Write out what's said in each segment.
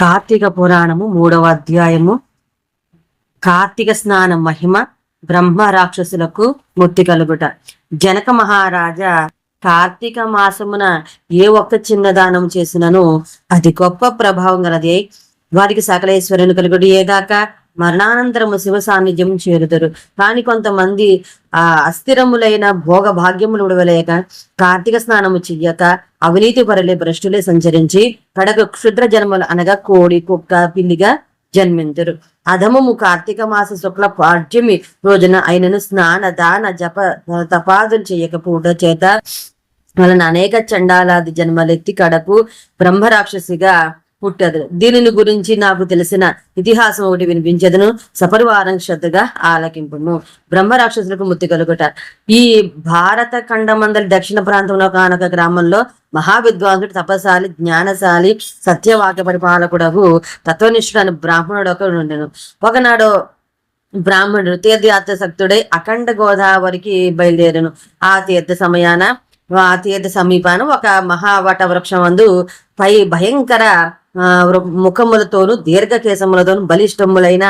కార్తీక పురాణము మూడవ అధ్యాయము. కార్తీక స్నాన మహిమ బ్రహ్మ రాక్షసులకు ముక్తి కలుగుట. జనక మహారాజా కార్తీక మాసమున ఏ ఒక్క చిన్న దానం చేసినను అది గొప్ప ప్రభావం గలది. వారికి సకలేశ్వరుని కలుగుడు ఏదాకా? మరణానంతరము శివ సాన్నిధ్యం చేరుతారు కానీ కొంతమంది ఆ అస్థిరములైన భోగ భాగ్యములు విడవలేక కార్తీక స్నానము చెయ్యక అవినీతి పరులే భ్రష్టులే సంచరించి కడకు క్షుద్ర జన్మలు అనగా కోడి కుక్క పిల్లిగా జన్మించరు అధమము కార్తీక మాస శుక్ల పాఠ్యమి రోజున ఆయనను స్నాన దాన జప తపాదులు చేయకపోవడం చేత వలన అనేక చండాలాది జన్మలెత్తి కడకు బ్రహ్మరాక్షసిగా పుట్టదు దీనిని గురించి నాకు తెలిసిన ఇతిహాసం ఒకటి వినిపించదును. సపరివారం శ్రద్ధగా ఆలకింపును బ్రహ్మరాక్షసులకు ముత్తి కలుగుట. ఈ భారత ఖండమందలి దక్షిణ ప్రాంతంలో కానక గ్రామంలో మహావిద్వాంసుడు తపశాలి జ్ఞానశాలి సత్యవాక్య పరిపాలకుడకు తత్వనిష్ఠుడు బ్రాహ్మణుడు ఒకడు ఉండెను. ఒకనాడు బ్రాహ్మణుడు తీర్థయాత్ర శక్తుడై అఖండ గోదావరికి బయలుదేరను. ఆ తీర్థ సమయాన ఆ తీర్థ సమీపాన ఒక మహావట వృక్షం అందు పై భయంకర ముఖములతోను దీర్ఘకేశములతోను బలిష్టములైన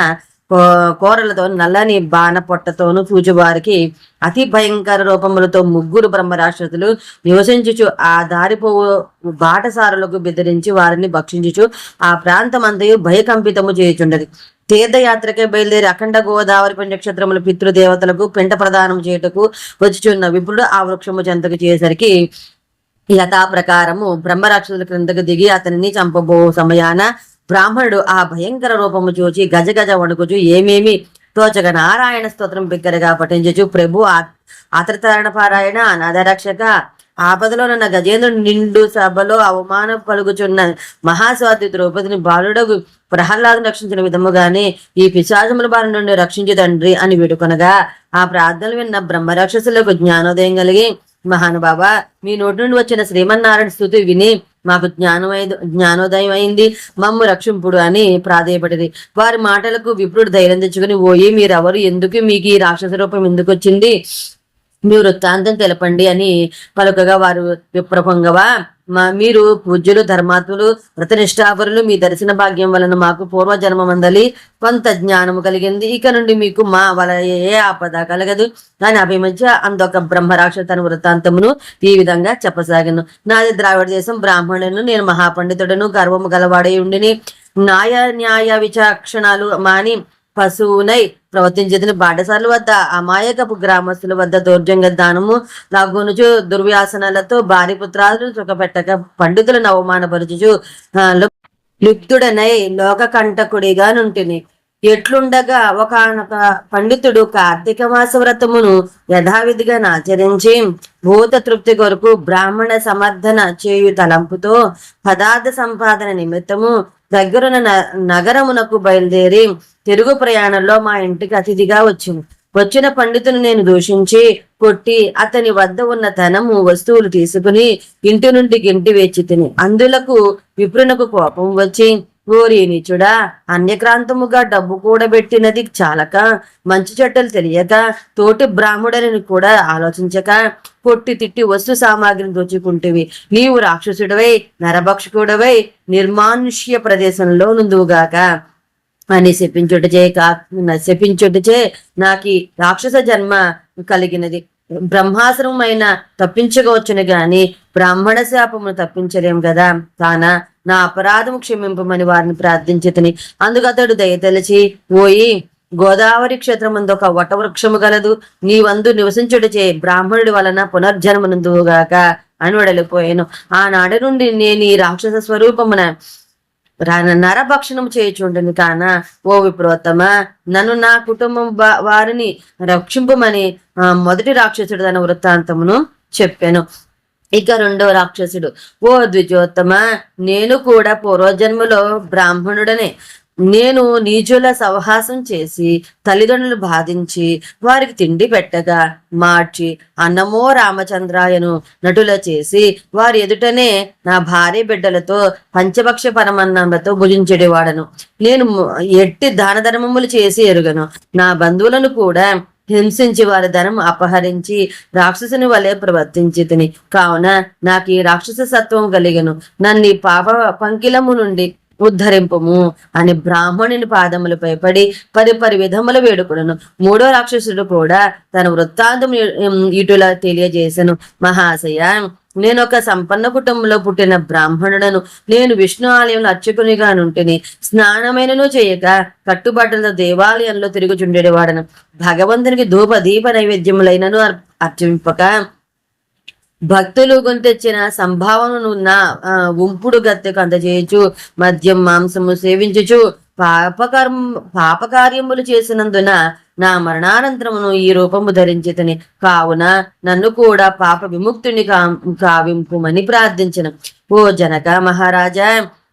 కో- కోరలతో నల్లని బాణ పొట్టతోను చూచువారికి అతి భయంకర రూపములతో ముగ్గురు బ్రహ్మరాష్ట్రతులు నివసించుచు ఆ దారిపోవు బాటసారులకు బెదిరించి వారిని భక్షించుచు ఆ ప్రాంతమంతయు భయకంపితము చేయుచుండది. తీర్థయాత్రకే బయలుదేరి అఖండ గోదావరి పుణ్యక్షేత్రముల పితృదేవతలకు పెంట ప్రదానం చేయుటకు వచ్చుచున్న విపుడు ఆ వృక్షము చెంతకు చేసరికి యథా ప్రకారము బ్రహ్మరాక్షసుల క్రిందకు దిగి అతనిని చంపబో సమయాన బ్రాహ్మణుడు ఆ భయంకర రూపము చూచి గజ గజ వణుకుచు ఏమేమి? తోచక నారాయణ స్తోత్రం బిగ్గరగా పఠించచ్చు ప్రభు ఆ- ఆతరతరణ పారాయణ అనాథరక్షక ఆపదలో నన్న గజేంద్రుడు నిండు సభలో అవమానం పలుకుచున్న మహాస్వాతి ద్రౌపదిని బాలుడగు ప్రహ్లాదం రక్షించిన విధముగానే ఈ పిశాచముల బారి నుండి రక్షించు తండ్రి అని వేడుకొనగా ఆ ప్రార్థనలు విన్న బ్రహ్మరాక్షసులకు జ్ఞానోదయం కలిగి మహానుభావ మీ నోటి నుండి వచ్చిన శ్రీమన్నారాయణ స్థుతి విని మాకు జ్ఞానమై జ్ఞానోదయం అయింది మమ్ము రక్షింపుడు అని ప్రాధేయపడింది. వారి మాటలకు విప్రుడు ధైర్యం తెచ్చుకుని ఓయి మీరెవరు? ఎందుకు మీకు ఈ రాక్షస రూపం ఎందుకు వచ్చింది? మీ వృత్తాంతం తెలపండి అని పలుకగా వారు విప్రపొంగవా మీరు పూజ్యులు ధర్మాత్ములు వ్రతనిష్టాపరులు మీ దర్శన భాగ్యం వలన మాకు పూర్వ జన్మమందలి కొంత జ్ఞానము కలిగింది. ఇక నుండి మీకు మా వల ఏ ఆపద కలగదు. అని అభిమధ్య అందొక బ్రహ్మరాక్ష తన వృత్తాంతమును ఈ విధంగా చెప్పసాగను. నాది ద్రావిడ దేశం బ్రాహ్మణులను నేను మహాపండితుడను గర్వము గలవాడై ఉండిని. న్యాయ న్యాయ విచక్షణాలు మాని పశువునై ప్రవర్తించేదని బాటసార్ల వద్ద అమాయకపు గ్రామస్తుల వద్ద దౌర్జంగ దానము లాగునుచు దుర్వ్యాసనాలతో భార్య పుత్రాలను సుఖపెట్టక పండితులను అవమానపరచుచు ఆ, లుప్తుడనై లోక కంటకుడిగా నుంటిని. ఎట్లుండగా ఒకనొక పండితుడు కార్తీక మాస వ్రతమును యథావిధిగా ఆచరించి భూత తృప్తి కొరకు బ్రాహ్మణ సమర్థన చేయు తలంపుతో పదార్థ సంపాదన నిమిత్తము దగ్గరున్న న- నగరమునకు బయలుదేరి తిరుగు ప్రయాణంలో మా ఇంటికి అతిథిగా వచ్చింది వచ్చిన పండితుని నేను దూషించి కొట్టి అతని వద్ద ఉన్న ధనము వస్తువులు తీసుకుని ఇంటి నుండి గింటి వేచి తిని అందులకు విప్రునకు కోపం వచ్చి ఓరి నీచుడా అన్యక్రాంతముగా డబ్బు కూడబెట్టినది చాలక మంచి చెట్టలు తెలియక తోటి బ్రాహ్మణులని కూడా ఆలోచించక కొట్టి తిట్టి వస్తు సామాగ్రిని దోచుకుంటేవి. నీవు రాక్షసుడవై నరభక్షకుడవై నిర్మానుష్య ప్రదేశంలో నుందువుగాక. అని శపించుటచే కా శపించుటచే నాకు రాక్షస జన్మ కలిగినది. బ్రహ్మాశ్రమమైన తప్పించుకోవచ్చును గాని బ్రాహ్మణ శాపమును తప్పించలేం కదా కాన నా అపరాధము క్షమింపమని వారిని ప్రార్థించితని. అందుకు అతడు దయతలిచి ఓయి గోదావరి క్షేత్రమందు ఒక వటవృక్షము గలదు. నీ వందు బ్రాహ్మణుడి వలన పునర్జన్మనందువుగాక అని వడలిపోయాను ఆనాడు నుండి నేను ఈ రాక్షస స్వరూపమున నరభక్షణం చేయుచుండను కాన ఓ విప్రోత్తమ నన్ను నా కుటుంబం వారిని రక్షింపమని మొదటి రాక్షసుడు తన వృత్తాంతమును చెప్పాను. ఇక రెండో రాక్షసుడు ఓ ద్విజోత్తమ నేను కూడా పూర్వజన్మలో బ్రాహ్మణుడనే. నేను నీచుల సవహాసం చేసి తల్లిదండ్రులు బాధించి వారికి తిండి పెట్టగా మార్చి అన్నమో రామచంద్రాయను నటుల చేసి వారి ఎదుటనే నా భార్య బిడ్డలతో పంచభక్ష పరమన్నంలతో భుజించేవాడను. నేను ఎట్టి దాన ధర్మములు చేసి ఎరుగను. నా బంధువులను కూడా హింసించి వారి ధనం అపహరించి రాక్షసుని వలె ప్రవర్తించి కావున నాకు ఈ రాక్షస సత్వం కలిగను. నన్ను పాప పంకిలము నుండి ఉద్ధరింపము అని బ్రాహ్మణుని పాదములపై పడి పరిపరి పరి విధముల వేడుకులను మూడో రాక్షసుడు కూడా తన వృత్తాంతం ఇటులా తెలియజేశాను మహాశయ నేను ఒక సంపన్న కుటుంబంలో పుట్టిన బ్రాహ్మణుడను. నేను విష్ణు ఆలయంలో అర్చకునిగా నుంటిని. స్నానమైనను చేయక కట్టుబట్టలతో దేవాలయంలో తిరుగుచుండేవాడను భగవంతునికి ధూప దీప నైవేద్యములైనను అర్చింపక భక్తులు గొంతెచ్చిన సంభావనను నా ఉంపుడు గత్తెకు అందజేయచు మద్యం మాంసము సేవించుచు పాపకర్మ పాపకార్యములు చేసినందున నా మరణానంతరమును ఈ రూపము ధరించితని. కావున నన్ను కూడా పాప విముక్తుని కా కావింపుమని ప్రార్థించిన. ఓ జనక మహారాజా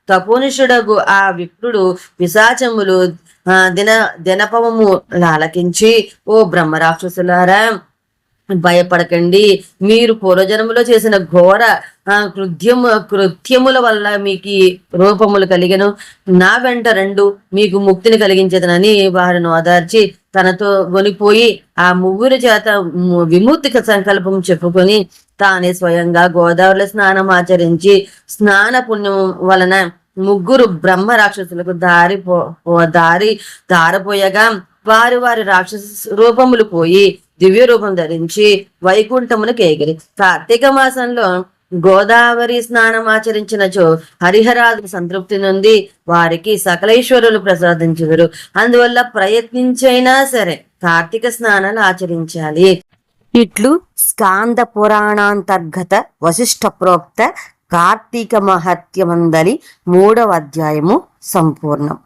తపోనిషుడగు ఆ విప్రుడు పిశాచములు ఆ, దిన దినపవము లాలకించి ఓ బ్రహ్మరాక్షసులారా భయపడకండి. మీరు పూర్వజన్మలో చేసిన ఘోర కృత్యము కృత్యముల వల్ల మీకు రూపములు కలిగను. నా వెంట రెండు మీకు ముక్తిని కలిగించదనని వారిని ఓదార్చి తనతో కొనిపోయి ఆ ముగ్గురి చేత విముక్తి సంకల్పం చెప్పుకొని తానే స్వయంగా గోదావరిలో స్నానం ఆచరించి స్నాన పుణ్యం వలన ముగ్గురు బ్రహ్మ రాక్షసులకు దారి పో పో- దారి దారపోయగా వారు వారి రాక్షస రూపములు పోయి దివ్య రూపం ధరించి వైకుంఠమునకు ఎగిరి. కార్తీక మాసంలో గోదావరి స్నానం ఆచరించినచో హరిహరాదు సంతృప్తి నుండి వారికి సకలేశ్వరులు ప్రసాదించుదురు. అందువల్ల ప్రయత్నించైనా సరే కార్తీక స్నానాలు ఆచరించాలి. ఇట్లు స్కాంద పురాణాంతర్గత వశిష్ఠ ప్రోక్త కార్తీక మహత్యమందలి మూడవ అధ్యాయము సంపూర్ణం.